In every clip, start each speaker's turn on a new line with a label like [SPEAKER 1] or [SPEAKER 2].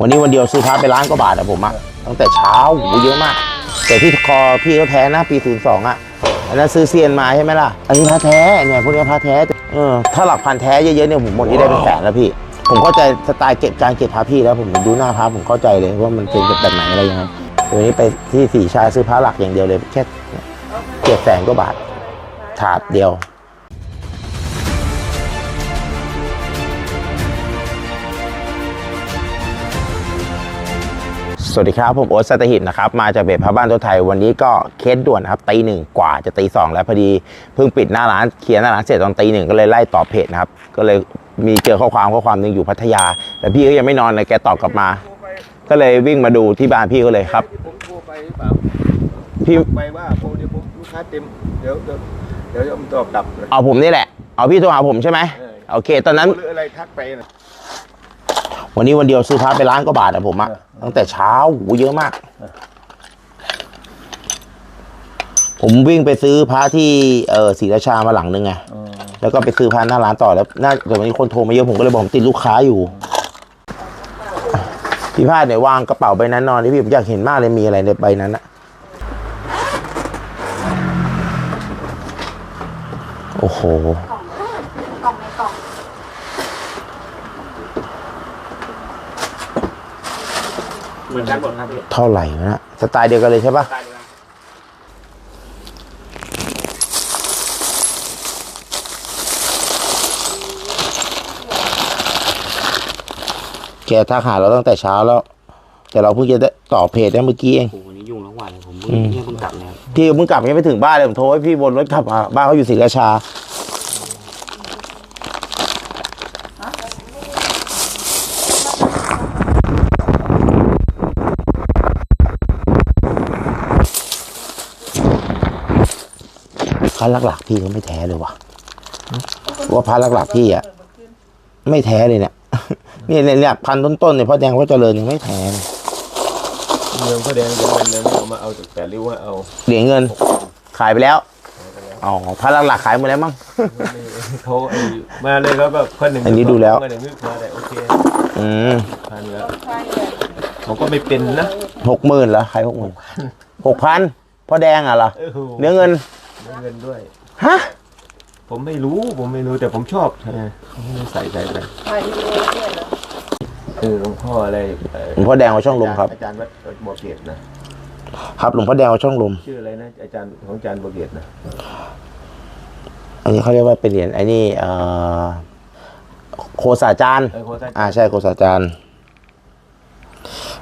[SPEAKER 1] วันนี้วันเดียวซื้อพระไปล้านกว่าบาทอะผมอะตั้งแต่เช้าโหเยอะมาก แต่ที่คอพี่เขาแท้นะปี02อะอันนั้นซื้อเซียนมาใช่ไหมล่ะ อันนี้พระแท้เนี่ยพวกนี้พระแท้เออถ้าหลักพันแท้เยอะๆเนี่ยผมหมดที่ได้เป็นแสนแล้วพี่ ผมเข้าใจสไตล์เก็บการเก็บพระพี่แล้วผมดูหน้าพระผมเข้าใจเลยว่ามันเป็นแบบไหนอะไรยังไงวันนี้ไปที่สีชายซื้อพระหลักอย่างเดียวเลยแค่เจ็ดแสนกว่าบาทถาดเดียว สวัสดีครับ ผมโอ๊ตสัตหิตนะครับ มาจากเบ็ดพระบ้านตัวไทยวันนี้ก็เคสด่วนนะครับตีหนึ่งกว่าจะตีสองแล้วพอดีเพิ่งปิดหน้าร้านเคลียร์หน้าร้านเสร็จตอนตีหนึ่งก็เลยไล่ตอบเพจนะครับ ก็เลยมีเจอข้อความข้อความหนึงอยู่พัทยา แต่พี่ก็ยังไม่นอนเลยแกตอบกลับมา ก็เลยวิ่งมาดูที่บ้านพี่ก็เลยครับ
[SPEAKER 2] ผมโทรไปหรือเปล่า
[SPEAKER 1] พี่
[SPEAKER 2] ไปว่าโทรเดี๋ยวผมลูกค้าเต็มเดี๋ยวเดี๋ยวเดี๋ยวผมตอบกลับเลย
[SPEAKER 1] เอาผมนี่แหละเอาพี่โทรหาผมใช่ไหม
[SPEAKER 2] เออ
[SPEAKER 1] โอเค ตอนนั้น
[SPEAKER 2] หรืออะไรทักไปนะ
[SPEAKER 1] วันนี้วันเดียวซื้อพระไปล้านกว่าบาทอะผมอะตั้งแต่เช้าโหเยอะมาก ผมวิ่งไปซื้อพระที่เออศรีราชามาหลังนึงไงแล้วก็ไปซื้อพานหน้าร้านต่อแล้วน่าแต่วันนี้คนโทรมาเยอะผมก็เลยบอกผมติดลูกค้าอยู่พี่พาดเนี่ยวางกระเป๋าใบนั้นนอนนี่พี่ผมอยากเห็นมากเลยมีอะไรในใบนั้นอะโอ้โห
[SPEAKER 3] กล่องในกล่อง
[SPEAKER 4] เห มือนกันหมดครับพี่
[SPEAKER 1] เท่าไหร่วะนะสไตล์เดียวกันเลยใช่ปะ
[SPEAKER 4] ตายเลยนะ
[SPEAKER 1] แกทักหาเราตั้งแต่เช้าแล้ว แต่เราเพิ่งจะได้ตอบเพจได้เมื่อกี้เอง
[SPEAKER 4] โอ้โหวันนี้ยุ่งทั้งวันเลยผม
[SPEAKER 1] อืม
[SPEAKER 4] เนี่ยเพิ่งกลับแล้ว
[SPEAKER 1] พี่เพิ่งกลับยังไม่ถึงบ้านเลยผมโทรให้พี่วนรถกลับมาบ้านเขาอยู่ศรีราชา พระหลักๆพี่ก็ไม่แท้เลยว่ะว่าพระหลักๆพี่อะไม่แท้เลยเนี่ยเนี่ยเนี่ยเนี่ยพันต้นๆเนี่ยพ่อแดงพ่อเจริญยังไม่แท้เลย
[SPEAKER 2] เมืองพระแดงเดี๋ยววันนั้นเอามาเอาจากแต่ริ้วว่าเอา
[SPEAKER 1] เหรียญเงิน ขายไปแล้วอ๋อพระหลักๆขายหมดแล้วมั้ง
[SPEAKER 2] เขาไอ้มาเลยแล้วแบบคนหนึ่ง
[SPEAKER 1] อันนี้ดูแล้ว
[SPEAKER 2] คนหนึ่งนึกมาแต่โอเค
[SPEAKER 1] อืม
[SPEAKER 2] พันแล้วเขาก็ไม่เป็นนะ
[SPEAKER 1] หกหมื่นเหรอขายหกหมื่นหกพันพ่อแดงอะเหรอ
[SPEAKER 2] เออโห
[SPEAKER 1] เนื้อเงิน
[SPEAKER 2] เนื้อเงินด้วย
[SPEAKER 1] ฮะ
[SPEAKER 2] ผมไม่รู้ผมไม่รู้แต่ผมชอบเออเขาไม่ได้ใส่ใจไปเออหลวงพ่ออะไรเห
[SPEAKER 1] ลวงพ่อแดงวัดช่องลมครับ
[SPEAKER 2] อาจารย์วัดบัวเกตนะ
[SPEAKER 1] ครับหลวงพ่อแดงวัดช่องลม
[SPEAKER 2] ชื่ออะไรนะอาจารย์ของอาจารย์บัวเกตนะ
[SPEAKER 1] อันนี้เขาเรียกว่าเป็นเหรียญไอ้นี่เอ่อโคสาจารย์
[SPEAKER 2] เออโค้ชอาจารย์
[SPEAKER 1] อ่าใช่โคสาจารย์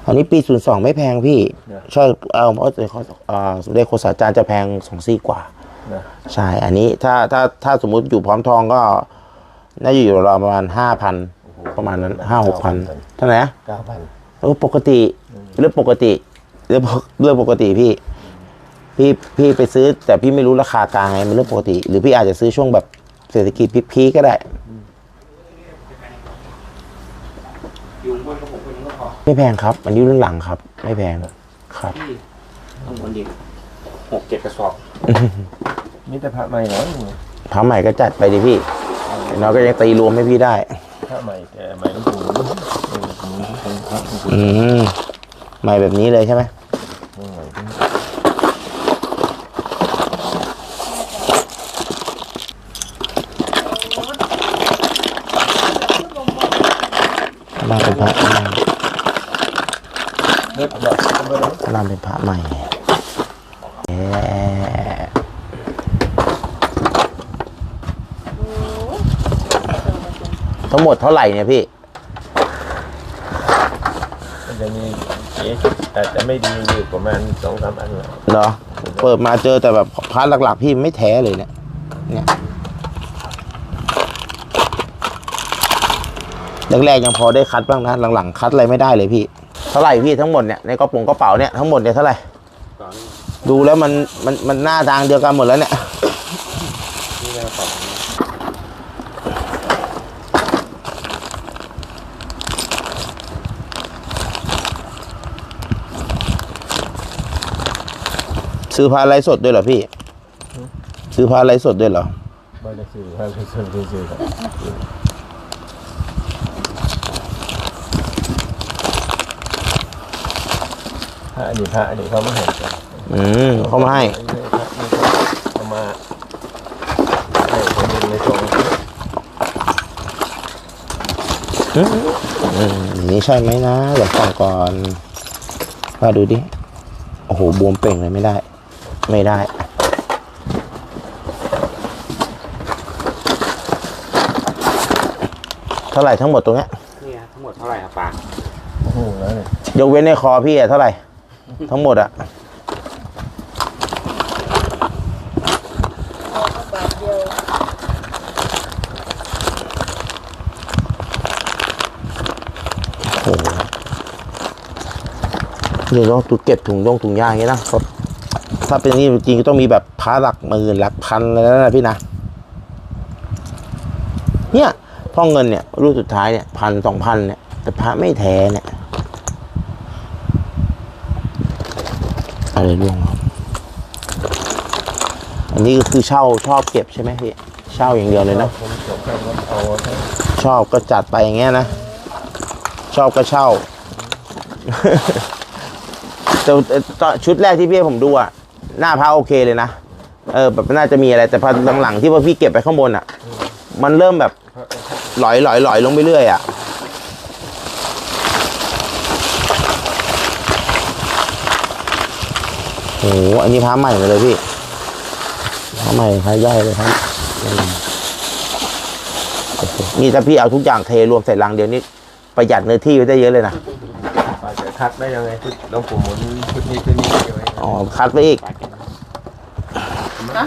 [SPEAKER 1] อันนี้ปีศูนย์สองไม่แพงพี่
[SPEAKER 2] เนี่ย
[SPEAKER 1] ใช่ เอาเพราะเขาอ่าสมเด็จโคสาจารย์จะแพงสองซี่กว่า
[SPEAKER 2] นะ
[SPEAKER 1] ใช่ อันนี้ถ้าถ้าถ้าสมมุติอยู่พร้อมทองก็ น่าจะอยู่ราวประมาณห้าพันประมาณนั้นห้าหกพันเท่าไหร่นะ
[SPEAKER 2] เก้าพัน
[SPEAKER 1] เออปกติเรื่องปกติเรื่องเรื่องปกติพี่ พี่พี่ไปซื้อ แต่พี่ไม่รู้ราคากลางไงมันเรื่องปกติ หรือพี่อาจจะซื้อช่วงแบบเศรษฐกิจพีคๆก็ได้
[SPEAKER 4] ยุ่งบนกระผมคนนี้ก็พอ
[SPEAKER 1] ไม่แพงครับ อันนี้รุ่นหลังครับ ไม่แพงครับ
[SPEAKER 4] พี่ต้องคนเดียว หกเจ็ดกระสอบ
[SPEAKER 2] มีแต่พระใหม่เหรอ
[SPEAKER 1] พระใหม่ก็จัดไปดิพี่อย่างน้อยก็ยังตีรวมให้พี่ได้
[SPEAKER 2] พระใหม่แต่ใหม่ต้องปูเออผมเป็นพระหลวงปู่
[SPEAKER 1] อืมใหม่แบบนี้เลยใช่ไหม
[SPEAKER 2] ใหม่ต้อง
[SPEAKER 1] นามเป็นพระ
[SPEAKER 2] เลิกแบบเมื่อไหร่
[SPEAKER 1] นามเป็นพระใหม่แหม ทั้งหมดเท่าไหร่เนี่ยพี่
[SPEAKER 2] มันจะมีเอ๊ะแต่จะไม่ดีอยู่ประมาณสองสามอันแหละ
[SPEAKER 1] เหรอ เปิดมาเจอแต่แบบพาร์ทหลัก ๆ พี่ไม่แท้เลยเนี่ย เนี่ยแรกๆยังพอได้คัดบ้างนะ หลังๆ คัดอะไรไม่ได้เลยพี่ เท่าไหร่พี่ทั้งหมดเนี่ยในกระโปรงกระเป๋าเนี่ยทั้งหมดเนี่ยเท่าไหร่
[SPEAKER 4] ก่อน
[SPEAKER 1] ดูแล้วมันมันมันหน้าทางเดียวกันหมดแล้วเนี่ย
[SPEAKER 4] นี่แล้วต่อ
[SPEAKER 1] ซื้อพาไรสดด้วยเหรอพี่ ซื้อพาไรสดด้วยเหรอ
[SPEAKER 2] ไม่ได้ซื้อไม่ได้ซื้อไม่ได้ซื้อครับพระนี่พระนี่เขาไม่ให้
[SPEAKER 1] อืมเขามาให้
[SPEAKER 2] พระนี่เขามาให้คนดินในตรง
[SPEAKER 1] อืมอย่างนี้ใช่ไหมนะเดี๋ยวฟังก่อนมาดูดิ โอ้โห บวมเป่งเลยไม่ได้ ไม่ได้ เท่าไหร่ทั้งหมดตรงเนี้ย
[SPEAKER 4] เนี่ยทั้งหมดเท่าไหร่ครับป้า
[SPEAKER 2] โอ้โหแล้วเนี่ย
[SPEAKER 1] ยกเว้นในคอพี่อะเท่าไหร่ ทั้งหมดอะโอ้โหเดี๋ยวต้องตุเก็บถุงยงถุงยางอย่างนี้นะเขา ถ้าเป็นอย่างนี้จริงๆก็ต้องมีแบบพาหลักหมื่นหลักพันอะไรแล้วนะพี่นะเนี่ยพ่อเงินเนี่ยรูปสุดท้ายเนี่ยพันสองพันเนี่ยแต่พระไม่แท้เนี่ยอะไรร่วงครับอันนี้ก็คือเช่าชอบเก็บใช่ไหมพี่เช่าอย่างเดียวเลยนะ
[SPEAKER 2] ผมจบแค่ว่าเอาทั้ง
[SPEAKER 1] ชอบก็จัดไปอย่างเงี้ยนะชอบก็เช่าแต่แต่ตอนชุดแรกที่พี่ให้ผมดูอะ หน้าพระโอเคเลยนะ เออ แบบน่าจะมีอะไรแต่พอหลังๆที่ว่าพี่เก็บไปข้างบนอะมันเริ่มแบบหลอยหลอยหลอยลงไปเรื่อยอะโอ้โหอันนี้พระใหม่มาเลยพี่พระใหม่พระย่อยเลยครับนี่ถ้าพี่เอาทุกอย่างเทรวมใส่ลังเดียวนี่ประหยัดเนื้อที่ไว้ได้เยอะเลยนะ
[SPEAKER 2] คัดได้ยังไงชุดหลวงปู่หมุนชุดนี้ชุดนี้เกี่ยวไว้
[SPEAKER 1] อ๋อคัดไปอีก
[SPEAKER 3] นะ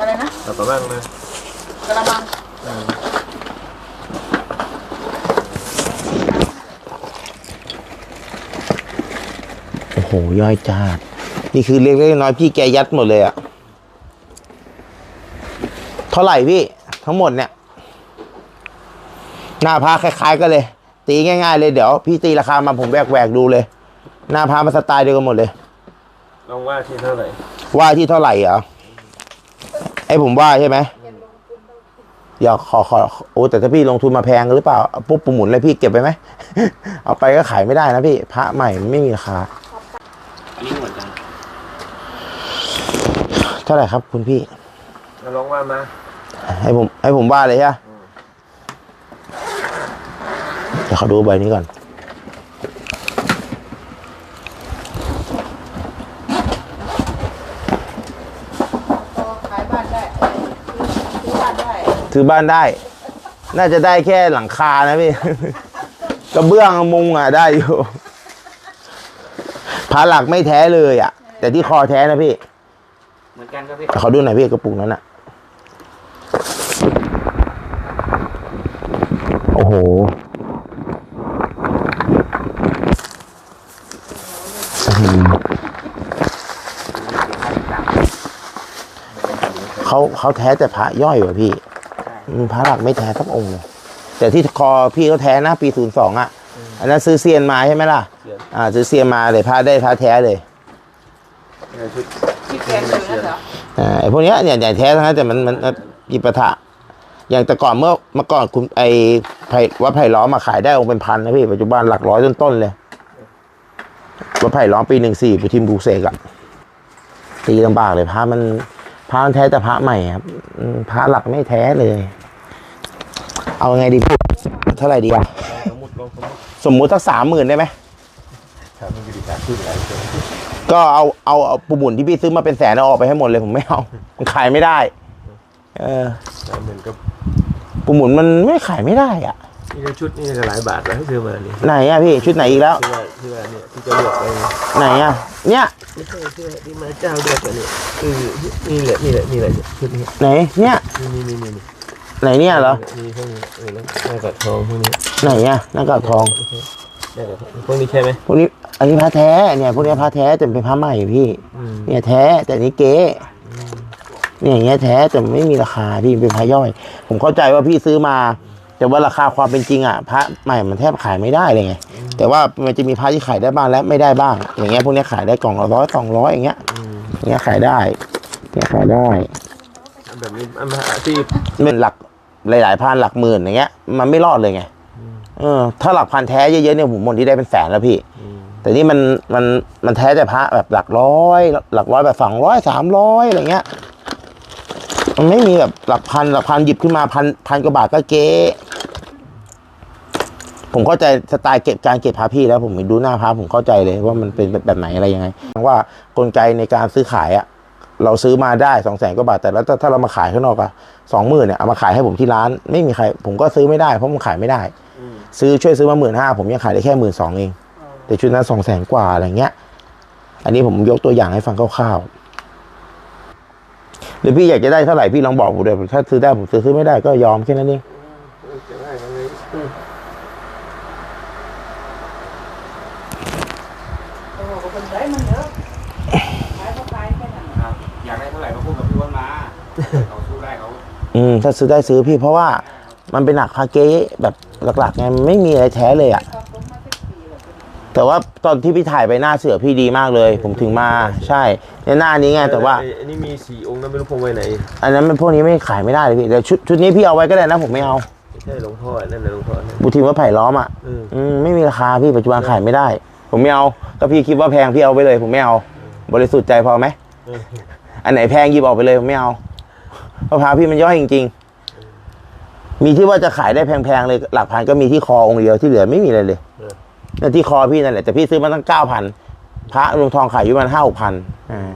[SPEAKER 3] อะไรนะ
[SPEAKER 2] เอาประมาณมาก
[SPEAKER 3] ระมัง
[SPEAKER 1] โอ้โหย่อยจาด นี่คือเล็กๆน้อยๆพี่แกยัดหมดเลยอะเท่าไหร่พี่ ทั้งหมดเนี่ย หน้าพาคล้าย ๆกันเลย ตีง่าย ๆ เลยเดี๋ยวพี่ตีราคามาผมแหวกๆดูเลย หน้าพามาสไตล์เดียวกันหมดเลย
[SPEAKER 2] ลองว่าที่เท่าไหร่
[SPEAKER 1] ว่าที่เท่าไหร่เหรอไอ้ผมว่าใช่ไหมอย่าขอขอโอ้แต่ถ้าพี่ลงทุนมาแพงหรือเปล่าเอาปุ๊บปูหมุนเลยพี่เก็บไปไหม เอาไปก็ขายไม่ได้นะพี่ พระใหม่มันไม่มีราคา
[SPEAKER 4] อันนี้เหมือนกัน
[SPEAKER 1] เท่าไหร่ครับคุณพี่
[SPEAKER 2] เอาลองว่ามา
[SPEAKER 1] ให้ผมให้ผมว่าเลยใช่ไหมเดี๋ยวเขาดูใบนี้ก่อน
[SPEAKER 3] ก็ขายบ้านได้เออซื้อบ้านได้
[SPEAKER 1] ถือบ้านได้ น่าจะได้แค่หลังคานะพี่ กระเบื้องมุงอะได้อยู่พาหลักไม่แท้เลยอะ แต่ที่คอแท้นะพี่
[SPEAKER 4] เหมือนกันครับพี่
[SPEAKER 1] เขาดูหน่อยพี่กระปุกนั้นอะ โอ้โห อื้อหือ เขาเขาแท้แต่พระย่อยว่ะพี่อืมพระหลักไม่แท้สักองค์เลยแต่ที่คอพี่เขาแท้นะปีศูนย์สองอะ อันนั้นซื้อเซียนมาใช่ไหมล่ะ อ่า ซื้อเซียนมาเลยพระได้พระแท้เลย
[SPEAKER 2] เนี่ยชุด
[SPEAKER 3] ที่แกงอยู่นั่นเหรอ
[SPEAKER 1] อ่าไอ้พวกเนี้ยเนี่ยใหญ่แท้ทั้งนั้นแต่มันมันมันมีปะทะอย่างแต่ก่อนเมื่อเมื่อก่อนคุณไอ้ไผ่วัดไผ่ล้อมมาขายได้องค์เป็นพันนะพี่ปัจจุบันหลักร้อยต้นๆเลยวัดไผ่ล้อมปีหนึ่งสี่ปุทิมบูเสกอะตีลำบากเลยพระมัน พระมันแท้แต่พระใหม่ครับอืมพระหลักไม่แท้เลย เอาไงดีพูดเท่าไหร่ดีอะ
[SPEAKER 2] สมมติลองสมมติ
[SPEAKER 1] สมมุติสักสามหมื่นได้ไหม
[SPEAKER 2] ถามมันกิจการขึ้นหลายตัว
[SPEAKER 1] ก็เอาเอาเอาปูหมุนที่พี่ซื้อมาเป็นแสนเอาออกไปให้หมดเลยผมไม่เอามันขายไม่ได้ เออ
[SPEAKER 2] สามหมื่นก็
[SPEAKER 1] ปูหมุนมันไม่ขายไม่ได้อะ
[SPEAKER 2] นี่ก็ชุดนี่ก็หลายบาทแล้วซื้อมานี่
[SPEAKER 1] ไหนอะพี่ชุดไหนอีกแล้ว
[SPEAKER 2] ที่ว่าที่ว่าเนี่ยที่จะเลือกไปเนี่ย
[SPEAKER 1] ไหนอะ เนี่ย
[SPEAKER 2] ไม่ใช่ที่ว่าที่มาเจ้าเดียวกันเนี่ยเออนี่แหละนี่แหละนี่แหละชุดนี้
[SPEAKER 1] ไหนเนี่ย
[SPEAKER 2] นี่นี่นี่นี่
[SPEAKER 1] ไหนเนี่ยเหรอ
[SPEAKER 2] นี่พวกนี้เออแล้วหน้ากากทองพวกนี้
[SPEAKER 1] ไหนอะหน้ากากทอง
[SPEAKER 2] หน้ากากทองพวกนี้ใช่ไหม
[SPEAKER 1] พวกนี้อันนี้พระแท้เนี่ยพวกนี้พระแท้แต่เป็นพระใหม่พี่
[SPEAKER 2] อืม
[SPEAKER 1] เนี่ยแท้แต่นี่เก๊เนี่ยอย่างเงี้ยแท้แต่ไม่มีราคาพี่เป็นพระย่อย ผมเข้าใจว่าพี่ซื้อมา แต่ว่าราคาความเป็นจริงอะพระใหม่มันแทบขายไม่ได้เลยไงแต่ว่ามันจะมีพระที่ขายได้บ้างและไม่ได้บ้าง อย่างเงี้ยพวกเนี้ยขายได้กล่องละร้อยสองร้อยอย่างเงี้ย
[SPEAKER 2] อืม
[SPEAKER 1] อย่างเงี้ยขายได้เนี่ยขายได้
[SPEAKER 2] แบบนี้อันมาที่
[SPEAKER 1] เป็นหลักหลายๆพันหลักหมื่นอย่างเงี้ย มันไม่รอดเลยไงเออถ้าหลักพันแท้เยอะๆเนี่ยผมหมดที่ได้เป็นแสนแล้วพี่
[SPEAKER 2] อืม
[SPEAKER 1] แต่นี่มันมันมันแท้แต่พระแบบหลักร้อย หลักร้อยแบบสองร้อยสามร้อยอะไรเงี้ย มันไม่มีแบบหลักพันหลักพันหยิบขึ้นมาพันพันกว่าบาทก็เก๊ผมเข้าใจสไตล์เก็บการเก็บพระพี่แล้วผมดูหน้าพระผมเข้าใจเลยว่ามันเป็นแบบไหนอะไรยังไงว่ากลไกในการซื้อขายอะเราซื้อมาได้สองแสนกว่าบาทแต่แล้วถ้าถ้าเรามาขายข้างนอกอะสองหมื่นเนี่ยเอามาขายให้ผมที่ร้าน ไม่มีใคร ผมก็ซื้อไม่ได้เพราะมันขายไม่ได้ ซื้อช่วยซื้อมาหมื่นห้าผมยังขายได้แค่หมื่นสองเอง แต่ชุดนั้นสองแสนกว่าอะไรเงี้ย อันนี้ผมยกตัวอย่างให้ฟังคร่าวๆ หรือพี่อยากจะได้เท่าไหร่พี่ลองบอกผมเลยถ้าซื้อได้ผมซื้อซื้อไม่ได้ก็ยอมแค่นั้นเอง
[SPEAKER 2] จะได้ยังไง
[SPEAKER 3] โอ้โหคนใช้มันเยอะขายก็ขายแค่นั้น
[SPEAKER 4] ครับอยากได้เท่าไหร่ก็พูดกับพี่อ้วนมาเขาสู้ได้เขา
[SPEAKER 1] อืมถ้าซื้อได้ซื้อพี่เพราะว่ามันเป็นหนักพาเก๊แบบหลักๆไงมันไม่มีอะไรแท้เลยอะ
[SPEAKER 3] แต่
[SPEAKER 1] ว่าตอนที่พี่ถ่ายไปหน้าเสือพี่ดีมากเลย ผมถึงมาใช่ในหน้านี้ไงแต่ว่า
[SPEAKER 2] อันนี้มีสี่องค์นะไม่รู้พงไว้ไหน
[SPEAKER 1] อันนั้นมันพวกนี้ไม่ขายไม่ได้เลยพี่แต่ชุดชุดนี้พี่เอาไว้ก็ได้นะผมไม่เอา
[SPEAKER 2] ไม่ใช่หลวงพ่อนั่นแหละหลวงพ่อนั่น
[SPEAKER 1] บุทีว่าไผ่ล้อมอะ
[SPEAKER 2] เออ
[SPEAKER 1] อืมไม่มีราคาพี่ปัจจุบันขายไม่ได้ ผมไม่เอาก็พี่คิดว่าแพงพี่เอาไปเลย ผมไม่เอา บริสุทธิ์ใจพอไหม
[SPEAKER 2] เออ
[SPEAKER 1] อันไหนแพงหยิบออกไปเลยผมไม่เอาเพราะพาพี่มันย่อยจริง ๆ มีที่ว่าจะขายได้แพงๆเลยหลักพันก็มีที่คอองค์เดียวที่เหลือไม่มีอะไรเลย นั่นที่คอพี่นั่นแหละแต่พี่ซื้อมาตั้งเก้าพันพระรวงทองขายอยู่ประมันห้าหกพันอ่า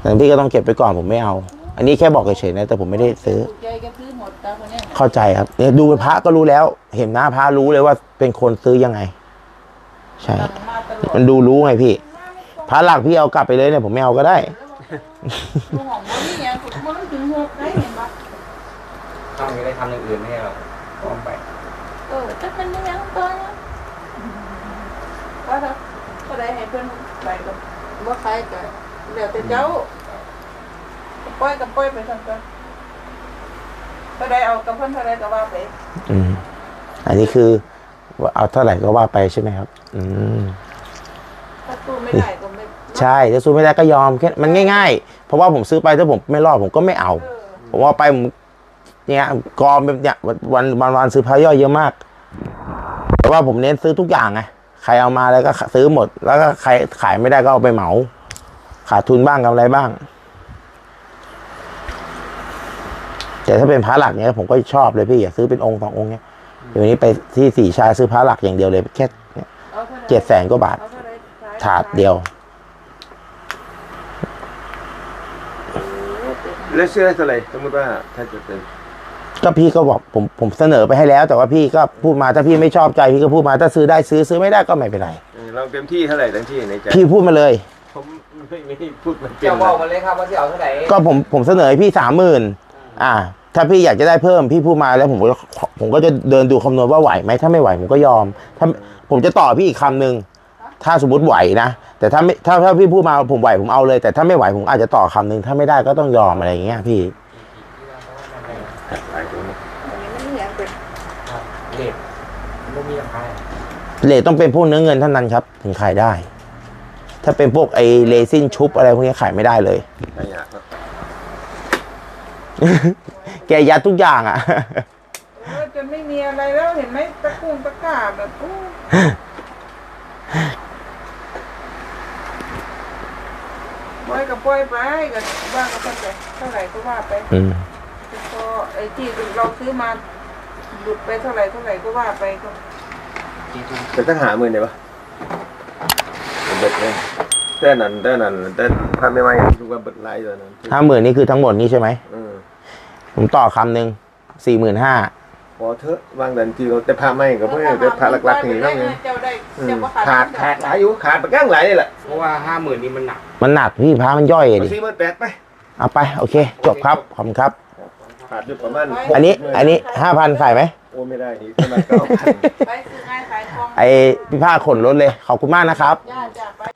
[SPEAKER 1] แต่พี่ก็ต้องเก็บไปก่อนผมไม่เอา อันนี้แค่บอกเฉยๆนะแต่ผมไม่ได้ซื้อ
[SPEAKER 3] ถูกใจก็ซื้อหมดตามคนเนี้ย
[SPEAKER 1] เข้าใจครับเนี่ยดูพระก็รู้แล้ว เห็นหน้าพระรู้เลยว่าเป็นคนซื้อยังไง ใช่
[SPEAKER 3] สั่งมาตลอด
[SPEAKER 1] มันดูรู้ไงพี่ พระหลักพี่เอากลับไปเลยเนี่ยผมไม่เอาก็ได้
[SPEAKER 3] ลูกของมันนี่ยังมันต้องถึงหกได้เห็นปะ
[SPEAKER 4] ต้องมีได้ทำอย่างอื่นไม่ให้เราต้องไป
[SPEAKER 3] เออจะเป็นยังตัวเนี่ยก็ถ้าก็ได้ให้เพื่อนไปกับ ว่าใครก็เดี๋ยวแต่เจ้าปล่อยกับปล่อยไปทั้งตัวก็ได้เอากับเพื่อนเท่าไรก็ว่าไป
[SPEAKER 1] อืมอันนี้คือว่าเอาเท่าไหร่ก็ว่าไปใช่ไหมครับ อืม
[SPEAKER 3] ถ้าสู้ไม่ได้ก็ไม่
[SPEAKER 1] ใช่ถ้าสู้ไม่ได้ก็ยอมแค่มันง่ายๆ เพราะว่าผมซื้อไปถ้าผมไม่รอดผมก็ไม่เอา
[SPEAKER 3] เออ
[SPEAKER 1] ผมว่าไปผมเนี่ยกองแบบเนี่ยวันวันวันซื้อพระย่อยเยอะมาก แต่ว่าผมเน้นซื้อทุกอย่างไง ใครเอามาแล้วก็ซื้อหมด แล้วก็ใครขายไม่ได้ก็เอาไปเหมา ขาดทุนบ้างกำไรบ้าง แต่ถ้าเป็นพระหลักเนี่ยผมก็ชอบเลยพี่อย่าซื้อเป็นองค์สององค์เนี่ยเดี๋ยวนี้ไปที่สี่ชายซื้อพระหลักอย่างเดียวเลยแค่
[SPEAKER 3] เจ็
[SPEAKER 1] ดแสนกว่าบาท ถาดเดียว
[SPEAKER 2] แล้วเชื่อได้เท่าไหร่สมมติว่าถ้าจะเป็น
[SPEAKER 1] ก็พี่ก็บอกผมผมเสนอไปให้แล้ว แต่ว่าพี่ก็พูดมาถ้าพี่ไม่ชอบใจพี่ก็พูดมาถ้าซื้อได้ซื้อซื้อไม่ได้ก็ไม่เป็นไร
[SPEAKER 2] เออเราเต็มที่เท่าไหร่เต็มที่ในใจ
[SPEAKER 1] พี่พูดมาเลย
[SPEAKER 2] ผมไม่ไม่พูดมันเป็น
[SPEAKER 4] เจ้าบอกมาเลยครับว่าที่เอาเท่าไหร่
[SPEAKER 1] ก็ผมผมเสนอให้พี่สามหมื่นอ่า ถ้าพี่อยากจะได้เพิ่มพี่พูดมาแล้วผมก็ผมก็จะเดินดูคำนวณว่าไหวไหมถ้าไม่ไหวผมก็ยอม ถ้าผมจะต่อพี่อีกคำหนึ่งถ้าสมมติไหวนะ แต่ถ้าไม่ถ้าถ้าพี่พูดมาผมไหวผมเอาเลย แต่ถ้าไม่ไหวผมอาจจะต่อคำหนึ่งถ้าไม่ได้ก็ต้องยอมอะไรอย่างเงี้ยพี่
[SPEAKER 2] หลายคนนะ
[SPEAKER 3] อันนี้มันเหมือนเป็น
[SPEAKER 4] เลทมันมีราคา
[SPEAKER 1] เลทต้องเป็นพวกเนื้อเงินเท่านั้นครับ ถึงขายได้ ถ้าเป็นพวกไอเลซินชุบอะไรพวกนี้ขายไม่ได้เลย
[SPEAKER 2] ใครอยากครับ
[SPEAKER 1] แกยัดทุกอย่างอะ
[SPEAKER 3] เออจนไม่มีอะไรแล้วเห็นไหมตะกุ่งตะกร้าแบบอู้ปล่อยก็ปล่อยไปก็ว่าก็เข้าใจเท่าไหร่ก็ว่าไป
[SPEAKER 1] อืม
[SPEAKER 3] พอไอ้ที่เราซื้อมาหลุดไปเท่าไหร่เท่าไหร่ก็ว่าไปก็
[SPEAKER 4] จริง
[SPEAKER 2] แต่ตั้งหาหมื่นเลยวะเบิดเลยแต่นั้นแต่นั้นแต่ถ้าไม่มาอย่างทุกว่าเบิดไลายตัวนั้น
[SPEAKER 1] ห้าหมื่นนี่คือทั้งหมดนี่ใช่ไหม
[SPEAKER 2] เออ
[SPEAKER 1] ผมต่อคำหนึ่งสี่หมื่นห้า
[SPEAKER 2] พอเถอะวางดันทีเราแต่พาไม่ก็เพื่อแต่พาหลักๆอย่างนี้ต้องไง
[SPEAKER 3] เจ้าได้
[SPEAKER 2] อืม
[SPEAKER 3] เจ้าก็
[SPEAKER 2] ขาดขาดหลายอยู่ขาดปากก้างหลายนี่แหละ
[SPEAKER 4] เพราะว่าห้าหมื่นนี่มันหนัก
[SPEAKER 1] มันหนักพี่พามันย่อย
[SPEAKER 2] เอา
[SPEAKER 1] ดิ
[SPEAKER 2] สี่หมื่นแปดไป
[SPEAKER 1] เอาไปโอเค จบครับขอบคุณครับ
[SPEAKER 2] ขาดอยู่ประมาณ
[SPEAKER 1] อันนี้อันนี้ห้าพันขายไหม
[SPEAKER 2] โอ้ไม่ได้นี่ประมาณเก้าพัน
[SPEAKER 3] ไอง่ายขายทอง
[SPEAKER 1] ไอพี่ผ้าขนรถเลย ขอบคุณมากนะครับ
[SPEAKER 3] จ้าจ้า